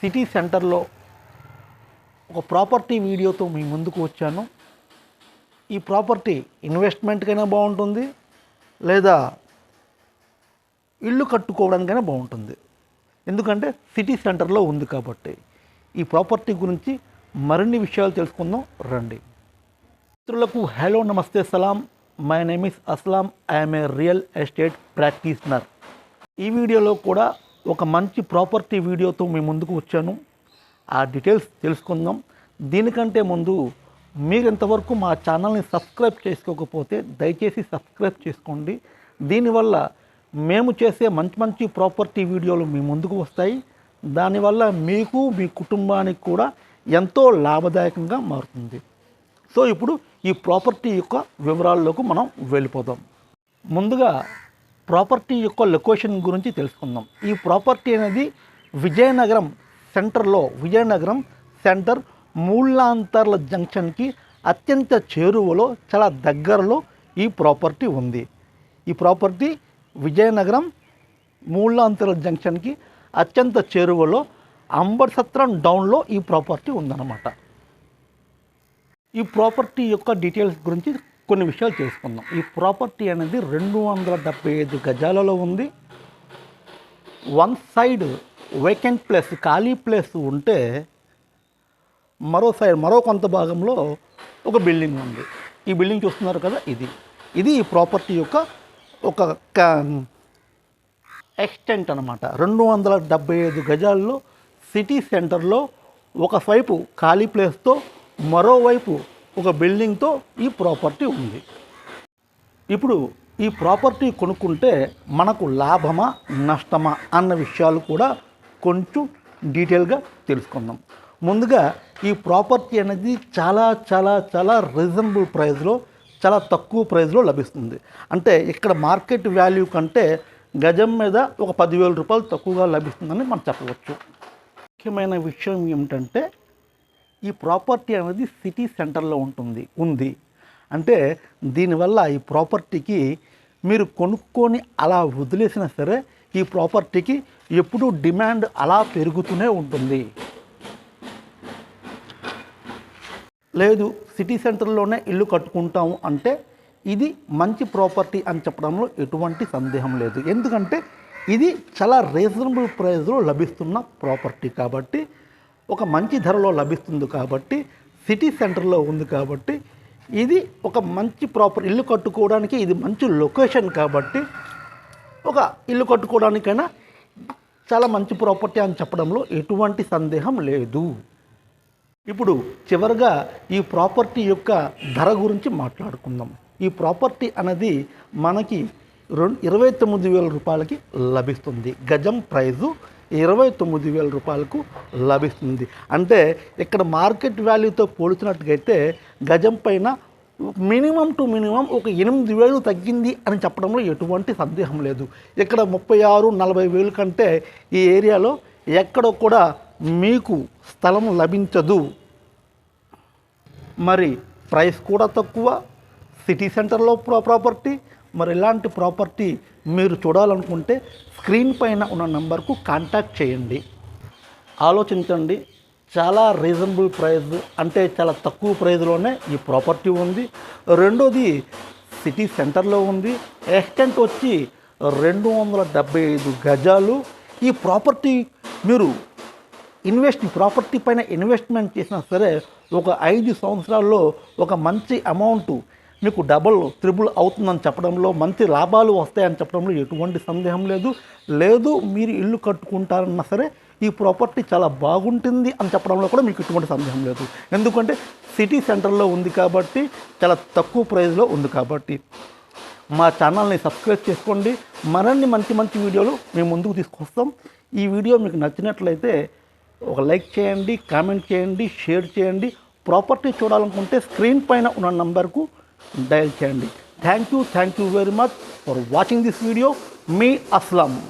City సెంటర్లో ఒక property వీడియోతో మీ ముందుకు వచ్చాను. ఈ ప్రాపర్టీ ఇన్వెస్ట్మెంట్కైనా బాగుంటుంది లేదా ఇల్లు కట్టుకోవడానికైనా బాగుంటుంది. ఎందుకంటే సిటీ సెంటర్లో ఉంది కాబట్టి. ఈ ప్రాపర్టీ గురించి మరిన్ని విషయాలు తెలుసుకుందాం రండి. మిత్రులకు హలో నమస్తే సలాం. My name is Aslam. I'm a real estate practitioner ఈ వీడియోలో కూడా ఒక మంచి ప్రాపర్టీ వీడియోతో మీ ముందుకు వచ్చాను. ఆ డీటెయిల్స్ తెలుసుకుందాం. దీనికంటే ముందు మీరు ఇంతవరకు మా ఛానల్ని సబ్స్క్రైబ్ చేసుకోకపోతే దయచేసి సబ్స్క్రైబ్ చేసుకోండి. దీనివల్ల మేము చేసే మంచి మంచి ప్రాపర్టీ వీడియోలు మీ ముందుకు వస్తాయి. దానివల్ల మీకు మీ కుటుంబానికి కూడా ఎంతో లాభదాయకంగా మారుతుంది. సో ఇప్పుడు ఈ ప్రాపర్టీ యొక్క వివరాల్లోకి మనం వెళ్ళిపోదాం. ముందుగా ప్రాపర్టీ యొక్క లొకేషన్ గురించి తెలుసుకుందాం. ఈ ప్రాపర్టీ అనేది విజయనగరం సెంటర్లో విజయనగరం సెంటర్ మూలాంతర్ల జంక్షన్కి అత్యంత చేరువలో చాలా దగ్గరలో ఈ ప్రాపర్టీ ఉంది. ఈ ప్రాపర్టీ విజయనగరం మూలాంతర్ల జంక్షన్కి అత్యంత చేరువలో అంబర్సత్రం డౌన్లో ఈ ప్రాపర్టీ ఉందన్నమాట. ఈ ప్రాపర్టీ యొక్క డీటెయిల్స్ గురించి కొన్ని విషయాలు తెలుసుకుందాం. ఈ ప్రాపర్టీ అనేది రెండు వందల డెబ్బై ఐదు గజాలలో ఉంది. వన్ సైడ్ వేకెంట్ ప్లేస్ ఖాళీ ప్లేస్ ఉంటే మరో సైడ్ మరో కొంత భాగంలో ఒక బిల్డింగ్ ఉంది. ఈ బిల్డింగ్ చూస్తున్నారు కదా ఇది. ఇది ఈ ప్రాపర్టీ యొక్క ఒక ఎక్స్టెంట్ అనమాట రెండు వందల డెబ్బై ఐదు గజాల్లో సిటీ సెంటర్లో ఒకవైపు ఖాళీ ప్లేస్తో మరోవైపు ఒక బిల్డింగ్తో ఈ ప్రాపర్టీ ఉంది. ఇప్పుడు ఈ ప్రాపర్టీ కొనుక్కుంటే మనకు లాభమా నష్టమా అన్న విషయాలు కూడా కొంచెం డీటెయిల్గా తెలుసుకుందాం. ముందుగా ఈ ప్రాపర్టీ అనేది చాలా చాలా చాలా రీజనబుల్ ప్రైస్లో చాలా తక్కువ ప్రైస్లో లభిస్తుంది. అంటే ఇక్కడ మార్కెట్ వాల్యూ కంటే గజం మీద ఒక పదివేల రూపాయలు తక్కువగా లభిస్తుందని మనం చెప్పవచ్చు. ముఖ్యమైన విషయం ఏమిటంటే ఈ ప్రాపర్టీ అనేది సిటీ సెంటర్లో ఉంటుంది ఉంది. అంటే దీనివల్ల ఈ ప్రాపర్టీకి మీరు కొనుక్కొని అలా వదిలేసినా సరే ఈ ప్రాపర్టీకి ఎప్పుడూ డిమాండ్ అలా పెరుగుతూనే ఉంటుంది. లేదు సిటీ సెంటర్లోనే ఇల్లు కట్టుకుంటాము అంటే ఇది మంచి ప్రాపర్టీ అని చెప్పడంలో ఎటువంటి సందేహం లేదు. ఎందుకంటే ఇది చాలా రీజనబుల్ ప్రైస్లో లభిస్తున్న ప్రాపర్టీ కాబట్టి ఒక మంచి ధరలో లభిస్తుంది కాబట్టి సిటీ సెంటర్లో ఉంది కాబట్టి ఇది ఒక మంచి ప్రాపర్ ఇల్లు కట్టుకోవడానికి ఇది మంచి లొకేషన్ కాబట్టి ఒక ఇల్లు కట్టుకోవడానికైనా చాలా మంచి ప్రాపర్టీ అని చెప్పడంలో ఎటువంటి సందేహం లేదు. ఇప్పుడు చివరగా ఈ ప్రాపర్టీ యొక్క ధర గురించి మాట్లాడుకుందాం. ఈ ప్రాపర్టీ అనేది మనకి రెండు ఇరవై తొమ్మిది వేల రూపాయలకి లభిస్తుంది. గజం ప్రైజు ఇరవై తొమ్మిది వేల రూపాయలకు లభిస్తుంది. అంటే ఇక్కడ మార్కెట్ వాల్యూతో పోల్చినట్టుగైతే గజం పైన మినిమం టు మినిమం ఒక ఎనిమిది వేలు తగ్గింది అని చెప్పడంలో ఎటువంటి సందేహం లేదు. ఇక్కడ ముప్పై ఆరు నలభై వేలు కంటే ఈ ఏరియాలో ఎక్కడ కూడా మీకు స్థలం లభించదు. మరి ప్రైస్ కూడా తక్కువ సిటీ సెంటర్లో ప్రా ప్రాపర్టీ మరి ఇలాంటి ప్రాపర్టీ మీరు చూడాలనుకుంటే స్క్రీన్ పైన ఉన్న నెంబర్కు కాంటాక్ట్ చేయండి. ఆలోచించండి. చాలా రీజనబుల్ ప్రైస్ అంటే చాలా తక్కువ ప్రైస్లోనే ఈ ప్రాపర్టీ ఉంది. రెండోది సిటీ సెంటర్లో ఉంది. ఎక్స్టెంట్ వచ్చి రెండు వందల డెబ్బై ఐదు గజాలు. ఈ ప్రాపర్టీ మీరు ఇన్వెస్ట్ ప్రాపర్టీ పైన ఇన్వెస్ట్మెంట్ చేసినా సరే ఒక ఐదు సంవత్సరాల్లో ఒక మంచి అమౌంట్ మీకు డబుల్ త్రిబుల్ అవుతుందని చెప్పడంలో మంచి లాభాలు వస్తాయని చెప్పడంలో ఎటువంటి సందేహం లేదు. లేదు మీరు ఇల్లు కట్టుకుంటారన్నా సరే ఈ ప్రాపర్టీ చాలా బాగుంటుంది అని చెప్పడంలో కూడా మీకు ఎటువంటి సందేహం లేదు. ఎందుకంటే సిటీ సెంటర్లో ఉంది కాబట్టి చాలా తక్కువ ప్రైస్లో ఉంది కాబట్టి. మా ఛానల్ని సబ్స్క్రైబ్ చేసుకోండి. మరిన్ని మంచి మంచి వీడియోలు మేము ముందుకు తీసుకొస్తాం. ఈ వీడియో మీకు నచ్చినట్లయితే ఒక లైక్ చేయండి కామెంట్ చేయండి షేర్ చేయండి. ప్రాపర్టీ చూడాలనుకుంటే స్క్రీన్ పైన ఉన్న నంబర్కు dial chanting. Thank you, thank you very much for watching this video. Me Aslam.